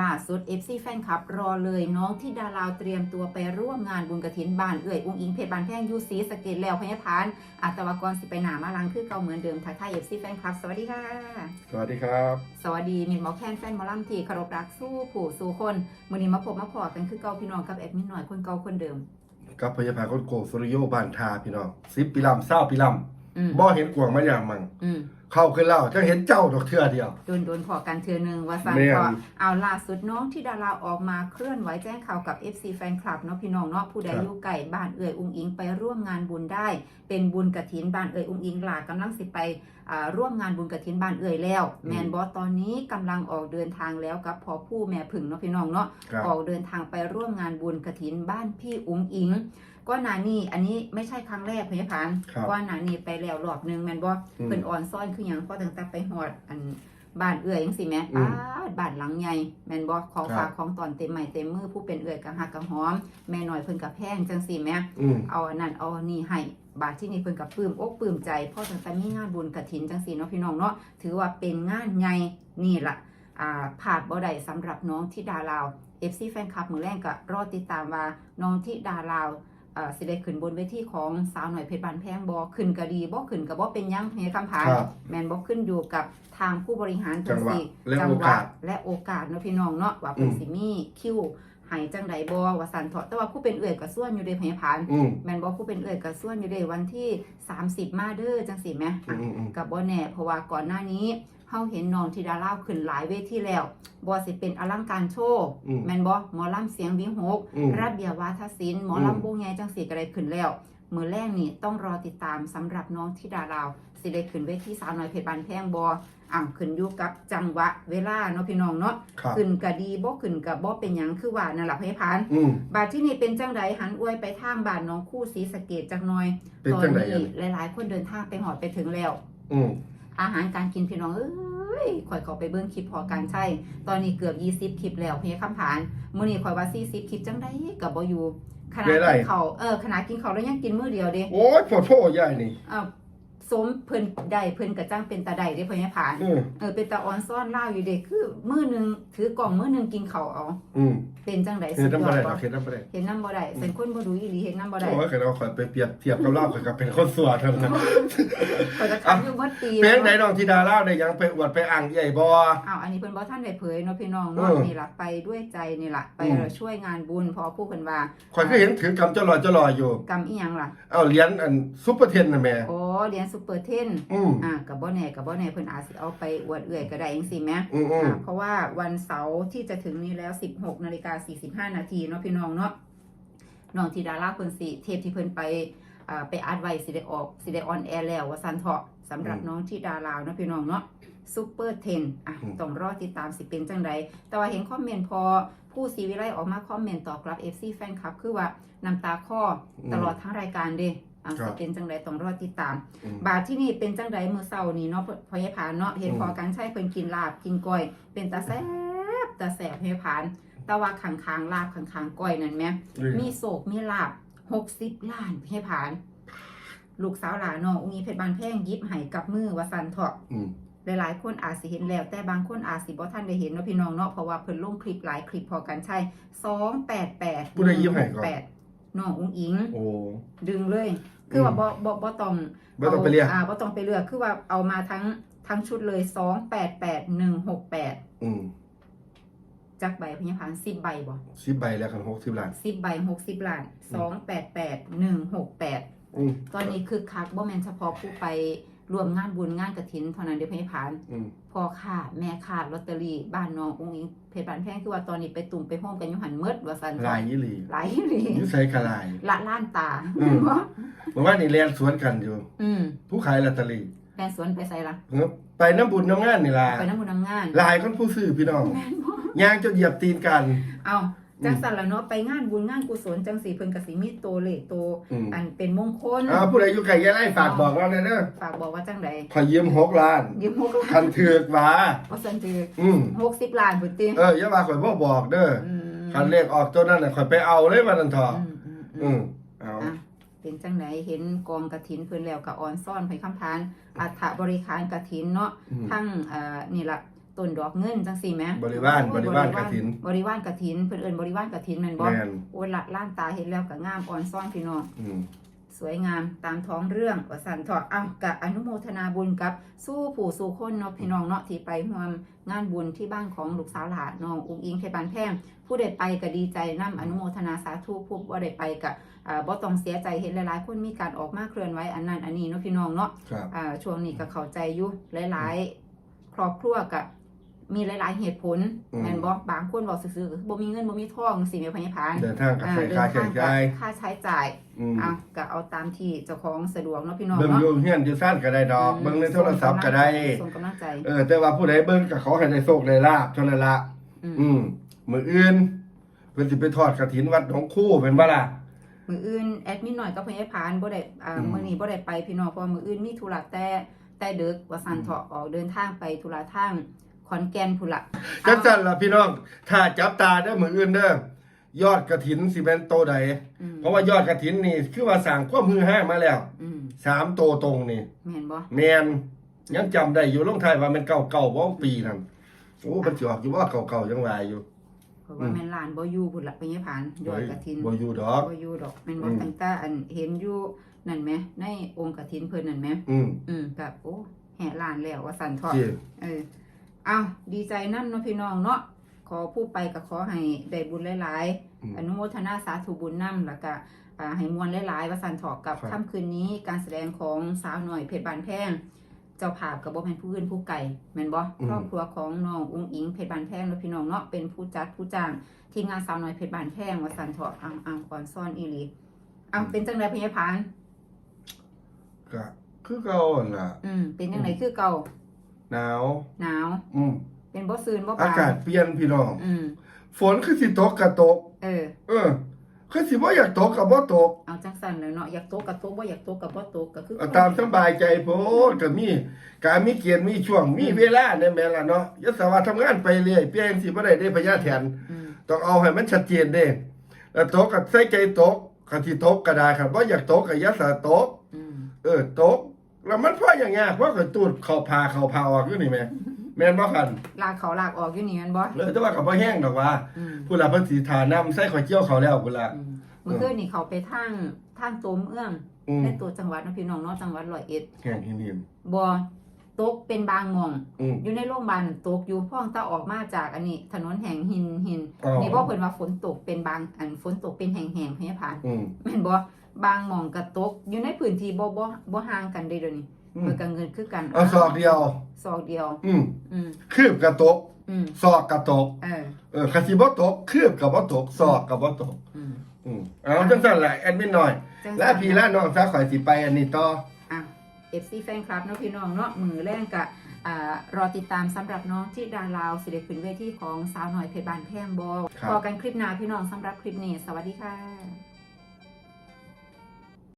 ล่าสุด FC แฟนคลับรอเลยน้องที่ดาราวเตรียมตัวไปร่วมงานบุญกระถินบ้านเอื่อยอุ้งอิงเพชรบานแพงอยูซีสะเกตแล้วพญพานอัตวากรสิไปหนามาลังคือเก่าเหมือนเดิมทักทาย FC แฟนคลับ สวัสดีค่ะ สวัสดีครับ สวัสดีมินหมอแคนแฟนหมอลำที่เคารพรักสู้ผู้สู่คนมือนี้มาพบมาพอกันคือเก่าพี่น้องกับแอดมินหน่อยคนเก่าคนเดิมกับพยาบาลคนโกสุริโยบ้านทาพี่น้องสิบปีลำเศร้าปีลอืมำบ่เห็นกวางมาอย่างมังอืม เข้าขึ้นเล่าจะเห็นเจ้าดอกเทือเดียว โดนโดนพอกันเทือหนึงว่าสันแม่นก็เอาล่าสุดน้องที่ดาราออกมาเคลื่อนไหวแจ้งข่าวกับ FC แฟนคลับเนาะพี่น้องเนาะผู้ใดครับอยู่ไก่บ้านเอ่ยอุ้งอิงไปร่วมงานบุญได้ เป็นบุญกระถินบ้านเอ่ยอุ้งอิงหลากำลังสิไปอ่าร่วมงานบุญกระถินบ้านเอ่ยแล้ว แมนบอสตอนนี้กำลังออกเดินทางแล้วกับพอผู้แม่ผึ่งเนาะพี่น้องเนาะ ครับ ออกเดินทางไปร่วมงานบุญกระถินบ้านพี่อุ้งอิง ก็นานี่อันนี้ไม่ใช่ครั้งแรกพยาพานครับก็นานี่ไปแล้วรอบหนึงแมนบออืมเพิ่นอ่อนซ้อนคือหยังพอตั้งแต่ไปหอดอันบ้านเอื้อยจังซี่แหม่อืป้ามดบ้านหลังใหญ่แม่นบ่ของครัฝาบกของตอนเต็มใหม่เต็มมือผู้เป็นเอื้อยก็ฮักก็หอมแม่น้อยเพิ่นก็แพงจังซี่แหม่ อืม เอาอันนั้นเอาอันนี้ให้บาดที่นี่เพิ่นก็ปลื้มอกปลื้มใจเพราะตั้งแต่มีงานบุญกฐินจังซี่เนาะพี่น้องเนาะถือว่าเป็นงานใหญ่นี่ล่ะอ่าผาดบ่ได้สำหรับน้องที่ดาลาว FC แฟนคลับมือแรกก็รอติดตามว่าน้องที่ดาลาวเอ่อ สิได้ขึ้นบนเวทีของสาวหน่อยเพชรบานแพงบ่ขึ้นก็ดีบ่ขึ้นก็บ่เป็นหยังเฮียคำผานครับแมนบอกขึ้นอยู่กับทางผู้บริหารจังหวะสิและจัโอกาสและโอกาสเนาะพี่น้องเนาะว่าเป็นอืม สิมีคิวใหายจังใดบอว่าสันเถาะแต่ว่าผู้เป็นเอื่อยกับส่วนอยู่ในพยาพานอืม แมนบอกผู้เป็นเอื่อยกับส่วนอยู่ในวันที่ 30 มาเด้อจังสิแหมอืมอืมอืม กับบอแน่เพราะว่าก่อนหน้านี้เฮาเห็นน้องที่ดาราขึ้นหลายเวทีแล้วบอสิเป็นอลังการโชว์อืม แมนบอหมอลำเสียงวิหก อืม ระเบียบวาทศิลป์หมออืม ลำวงใหญ่จังสีก็ได้ขึ้นแล้ว มือแรกนี่ต้องรอติดตามสำหรับน้องที่ดาราว สิได้ขึ้นเวทีสาวน้อยเพชรบานแพงบอ อ่างขึ้นอยู่กับจังหวะเวลาเนาะพี่น้องเนาะครับ ขึ้นก็ดีบ่ขึ้นก็บ่เป็นหยังคือว่านั่นล่ะพี่พาน อืม บาดที่นี่เป็นจังไดหันอวยไปทางบ้านน้องคู่ศรีสะเกดจักหน่อยเป็นตอนจังไดนี้อันหลาย ๆ คนเดินทางไปหอดไปถึงแล้ว อืม อาหารการกินพี่น้องเอ้ยข่อยเขาไปเบิ่งคลิปพอการใช่ ตอนนี้เกือบ 20 คลิปแล้วพี่คำผานมื้อนี้ข่อยว่า 40 คลิปจังไดก็บ่อยู่ขนาดกินข้าวเออขนาดกินข้าวแล้วยังกินมื้อเดียวเด้โอ้ยโผล่โผใหญ่นี่ อ้าว สมเพิ่นได้เพิ่นกระจ้างเป็นตาได้เด้เพิ่นให้ผ่าน อืมเออเป็นตาออนซ่อนเล่าวอยู่เด็กคือมื้อหนึงถือกล่องมื้อหนึงกินข้าวเอา อืมเป็นจังไดเห็สุนดยน้ำอบ่ดได้ดบ่อกเห็นน้ำบ่ได้เห็นนำบ่ได้เป็นคนบ่รู้อีหลีเห็นนำบ่ได้โอ้ยเคยเราคอยไปเปรียบเทียบกับเล่ากับเป็นคนสวดเท่านั้นข่อยก็ทำอยู่เมื่อปีเพลงไหนน้องธิดาเล่าได้ยังไปอวดไปอ่างใหญ่บ่ อ้าวอันนี้เพิ่นบ่ทันได้เผยเนาะพี่น้องเนาะเออนี่ล่ะไปด้วยใจนี่ล่ะไปอืมช่วยงานบุญเพอผู้เพิ่นว่าคอยก็เห็นถือกำจะลอยจะลอยอยู่ กรรมอีหยังล่ะ เอาเหรียญอันซุปเปอร์เทนน่ะแม่โอ้ เหรียญซุปเปอร์เทนอืม อ่าก็บ่แน่ก็บ่แน่เพิ่นอาจสิเอาไปอวดเอื่อยก็ได้จังซี่แหมอืมอืมอ่าเพราะว่าวันเสาร์ที่จะถึงนี้แล้ว 16นาฬิกา45นาทีเนาะพี่น้องเนาะน้องธีดาราเพิ่นสิเทปที่เพิ่นไปอ่าไปอัดไว้สิได้ออกสิได้ออนแอร์แล้วว่าซันเถาะสำหรับน้องธีดาราเนาะพี่น้องเนาะ ซูเปอร์เทนอะต้องรอติดตามสิเป็นจังใด แต่ว่าเห็นคอมเมนต์พอผู้สีวิไลออกมาคอมเมนต์ตอบกลับ FC แฟนคลับ คือว่าน้ำตาคอตลอดทั้งรายการเด้ อะสิเป็นจังใดต้องรอติดตาม อืม บาทที่นี่เป็นจังไดมือเศร้านี่เนาะพอยายผานเนาะเห็นอืมพอกันใช้เพิ่นกินลาบกินก้อย เป็นตาแซ่บตาแสบพอยายผาน แต่ว่าขังคางๆลาบขังคางๆก้อยนั่นแหม มีโศกมีลาบหกสิบล้านพอยายผาน ลูกสาวหลานน้องอุ้งอีเพชรบานแพงยิบให้กับมือว่าสันเถาะอืม หลายๆ คนอาจสิเห็นแล้ว แต่บางคนอาจสิบ่ทันได้เห็นเนาะพี่น้องเนาะเพราะว่าเพิ่นลงคลิปหลายคลิปพอกันใช่สองแปดแปดผู้ใดยิ้มให้ก่อน แปด น้องอุ้งอิง โอ้ ดึงเลย คือว่าบ่บ่บ่ต้องไม่ต้องไปเรียกอ่าบ่ต้องไปเลือก คือว่าเอามาทั้งทั้งชุดเลยสองแปดแปดหนึ่งหกแปดอืมจักใบพญาพานสิบใบบ่สิบใบแล้วกันหกสิบล้าน สิบใบหกสิบล้านสองแปดแปดหนึ่งหกแปดอืมตอนนี้คือคักบ่แม่นเฉพาะผู้ไป รวมงานบุญงานกระถินเท่านั้นเดียวพญาพานอืมพ่อค้าแม่ค้าลอตเตอรี่บ้านน้องอุ้งอิงเพชรบานแพงคือว่าตอนนี้ไปตุ่มไปห้องกันอยู่หันเมดว่าซั่นลายยี่หลีหลายอีหลีอยุใส่กะลายละล้านตาอืมเมื่อวานนี่เรียนสวนกันอยู่ อืมผู้ขายลอตเตอรี่แฟนสวนไปใส่ละเออไปน้ำบุญน้ำงานนี่ล่ะไปน้ำบุญน้ำงานหลายคนผู้ซื้อพี่น้องแม่นบ่ย่างจนเหยียบตีนกัน เอา จังสันละเนาะไปงานบุญงานกุศลจังสีเพิ่นกสิมีโตวเลขโตวอืม อันเป็นมงคลอ่าผู้ใดอยู่ไกลแย่ไล่ฝากบอกเราเนี่ยเด้อฝากบอกว่าจังใดขอยืมหกล้านยืมหกล้าคันนถือกว่าว่าสันจืออืมหกสิบล้านพุ่นติเอออย่าว่าข่อยบ่บอกเด้ออืมคันเลขออกตัวนั้นน่ะข่อยไปเอาเลยวันนั้นเถอะอืมอืมอือืมมเอาอะเป็นจังไหนเห็นกองกระถินเพิ่นแล้วก็ออนซ่อนไปคำทานอัฐบริคารกระถินเนาะ อืม ทั้งเอ่อนี่ละ ต้นดอกเงินจังซี่แหมบริวารโอ้บยริวารกฐิน บริวารกฐินเพิ่นเอิ้นบริวารกฐินแม่นบ่แม่น โอ้ยละล้านตาเห็นแล้วก็งามอ่อนซ่อนพี่น้อง อืม สวยงามตามท้องเรื่องว่าสันเถาะเอากะอนุโมทนาบุญกับสู้ผู้สู่คนเนาะพี่น้องเนาะที่ไปร่วมงานบุญที่บ้านของลูกสาวหลานน้องอุ้งอิงเพชรบานแพงผู้ใดไปก็ดีใจนํอนุโมทนาสาธุผู้บ่ได้ไปก็อ่าบ่ต้องเสียใจเห็นหลายๆ คนมีการออกมาเคลื่อนไหวอันนั้นอันนี้เนาะพี่น้องเนาะครับ อ่าช่วงนี้ก็เข้าใจอยู่หลาย ๆ ครอบครัวก็ มีหลาย ๆ เหตุผลอืม แม่นบ่บางคนบอกซื่อๆก็คือบ่มีเงินบ่มีทองสิแม่พญาพานเดินทางกับอ่าใช้เดินค่าทาใช้งกัจ่ายบค่าใช้จ่ายอืมเอาก็เอาตามที่เจ้าของสะดวกเนาะพี่น้องเบิ่งเนาะอยู่เฮียนอยู่ซ่านก็ได้ดอกเบิ่งในโทรศัพท์ก็ได้ ส่งกำลังใจเออแต่ว่าผู้ใดเบิ่งก็ขอให้ได้โชคได้ลาภเท่านั้นละอืมอืมมื้ออื่นเพิ่นสิไปทอดกฐินวัดหนองคู่เป็นบ่ล่ะ มืออื่นแอดมินหน่อยก็พยาพานบ่ได้อ่าอืม มื้อนี้บ่ได้ไปพี่น้องเพราะว่ามื้ออื่นมีธุระแต่แต่ดึกว่าซั่นเถาะออกเดินทางไปธุระทาง ขอนแก่นพุ่นล่ะจังซั่นล่ะพี่น้อง ถ้าจับตาเด้อมื้ออื่นเด้อยอดกฐินสิแม่นโตใดอืมเพราะว่ายอดกฐินนี่ คือว่าสร้างความฮือฮามาแล้วอืมสามโตตรงนี่แม่นบ่แมนยังจำได้อยู่ลงท้ายว่ามันเก่าเก่าๆบ่ปีนั่นโอ้มันสิออกอยู่ว่าเก่าเก่าๆยังวายอยู่เพราะว่าแม่นหลานบ่อยู่พุ่นล่ะพยาพานยอดกฐินบ่อยู่ดอกบ่อยู่ดอกแม่นบ่อืมตั้งแต่อันเห็นอยู่นั่นแหมในองค์กฐินเพิ่นนั่นแหมอืมอืมก็โอ้แห่ล้านแล้วว่าซั่นเถาะจีเออ เอาดีใจนั่นเนาะพี่น้องเนาะขอผู้ไปก็ขอให้ได้บุญหลายอืมๆอนุโมทนาสาธุบุญนำแล้วก็อ่าให้มวลหลายๆว่าสันถอกกับครับค่ำคืนนี้การแสดงของสาวหน่อยเพชรบานแพงเจ้าภาพกับบ่เป็นผู้อื่นผู้ไก่แม่นบ่ครอบครัวของน้องอุ้งอิงเพชรบานแพงเนาะพี่น้องเนาะเป็นผู้จัดผู้จ้างทีมงานสาวหน่อยเพชรบานแพงว่าสันถอกเอาเอาก่อนซ่อนอีหลีเอาเป็นจังไดพยาพานก็คือเก่าหั่นล่ะ อืมเป็นจังไดคือเก่า หนาวหนาว อืมเป็นบ่ซื่นบ่อาปานกาศเปลี่ยนพี่น้อง อืมฝนคือสิตกก็ตก เออ เออ คือสิบ่อยากตกก็บ่ตกเอาจังสันแล้วเนาะอยากโตกกับโตกบ่อยากโตกกับบ่โตกก็คือเอาตามสบายใจโพดก็มี การมีเกียรติมีช่วงมีเวลาแน่แม่ล่ะเนาะอย่าสามารถทำงานไปเรื่อยเปลี่ยนสิบ่ได้ได้พญาแทนอืมต้องเอาให้มันชัดเจนเด้ แล้วตกก็ใส่ใจตกก็สิตกก็ได้ครับบ่อยากตกก็อย่าสะตก อืม เออตก แล้วมันพออย่างเงี้ยเพราะก็ตูดเข้าพาเข้าพาออกอยู่นี่แม่แม่นบ่คันลากเขาลากออกอยู่นี่แมันบ่เออแต่ว่าก็บ่แห้งดอกว่าอืมผู้ละเพิ่นสิทาน้ำใส่ข้าวเจียวเขาแล้วพุ่นละอืมเมื่อคืนนี่เขาไปทางทางโตมเอื้องอืมในตัวจังหวัดเนาะพี่น้องเนาะจังหวัดร้อยเอ็ดแห้งหินหินบ่ตกเป็นบางหม่องอืมอยู่ในโรงพยาบาลตกอยู่พ่องตาออกมาจากอันนี้ ถนนแห่งหินหินอ๋อนี่บ่เพิ่นว่าฝนตกเป็นบางอันฝนตกเป็นแห่งๆพยาพานอืมแม่นบ่ บางหม่องก็ตก อยู่ในพื้นที่บ่บ่บ่ห่างกันเด้เดี๋ยวนี้อืมเพิ่นก็เงินคือกันเอาศอกเดียว ศอกเดียว อืมอืมคืบกระตกอืมศอกกระตก เออเออคันสิบ่ตกคืบก็บ่ตกศอกก็บ่ตก อืม อืมเอาจังซั่นแหละแอดมินหน่อย จังและพี่และน้องซะข่อยสิไปอันนี้ต่อ อะ FC แฟนคลับเนาะพี่น้องเนาะมือแรงกะอ่ารอติดตามสำหรับน้องที่ดาลาวสิเดขึ้นเวทีของสาวหน่อยเพชรบานแพงบอครับ พอกันคลิปหน้าพี่น้องสำหรับคลิปนี้ สวัสดีค่ะ